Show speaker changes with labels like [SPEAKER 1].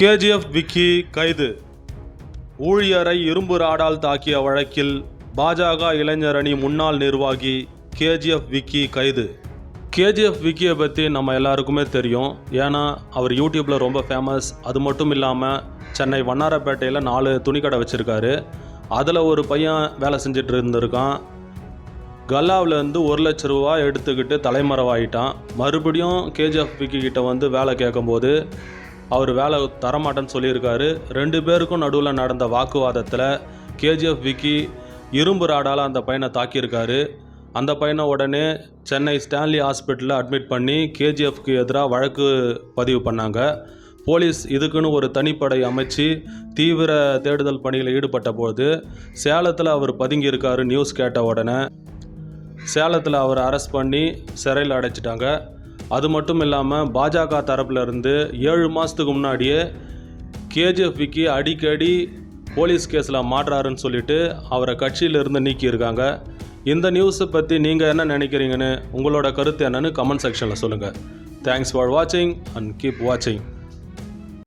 [SPEAKER 1] KGF Vicky கைது. ஊழியரை இரும்பு ராடால் தாக்கிய வழக்கில் பாஜக இளைஞர் அணி முன்னாள் நிர்வாகி கேஜிஎஃப் விக்கி கைது. கேஜிஎஃப் விக்கியை பற்றி நம்ம எல்லாருக்குமே தெரியும். ஏன்னா அவர் யூடியூப்பில் ரொம்ப ஃபேமஸ் அது மட்டும் இல்லாமல் சென்னை வண்ணாரப்பேட்டையில் நாலு துணிக்கடை வச்சுருக்காரு. அதில் ஒரு பையன் வேலை செஞ்சுட்டு இருந்திருக்கான். கல்லாவிலேருந்து ஒரு லட்ச ரூபா எடுத்துக்கிட்டு தலைமறைவாயிட்டான். மறுபடியும் கேஜிஎஃப் விக்கி கிட்ட வந்து வேலை கேட்கும்போது அவர் வேலை தரமாட்டேன்னு சொல்லியிருக்காரு. ரெண்டு பேருக்கும் நடுவில் நடந்த வாக்குவாதத்தில் கேஜிஎஃப் விக்கி இரும்பு ராடால் அந்த பையனை தாக்கியிருக்காரு. அந்த பையனை உடனே சென்னை ஸ்டான்லி ஹாஸ்பிட்டலில் அட்மிட் பண்ணி கேஜிஎஃப்க்கு எதிராக வழக்கு பதிவு பண்ணாங்க. போலீஸ் இதுக்குன்னு ஒரு தனிப்படை அமைச்சு தீவிர தேடுதல் பணியில் ஈடுபட்ட போது சேலத்தில் அவர் பதுங்கியிருக்காரு நியூஸ் கேட்ட உடனே. சேலத்தில் அவர் அரெஸ்ட் பண்ணி சிறையில் அடைச்சிட்டாங்க. அது மட்டும் இல்லாமல் பாஜக தரப்புலருந்து ஏழு மாதத்துக்கு முன்னாடியே கேஜிஎஃப் விக்கி அடிக்கடி போலீஸ் கேஸில் மாட்டுறாருன்னு சொல்லிட்டு அவரை கட்சியிலிருந்து நீக்கியிருக்காங்க. இந்த நியூஸை பற்றி நீங்கள் என்ன நினைக்கிறீங்கன்னு உங்களோட கருத்து என்னன்னு கமெண்ட் செக்ஷனில் சொல்லுங்கள் தேங்க்ஸ் ஃபார் வாட்சிங் அண்ட் கீப் வாட்சிங்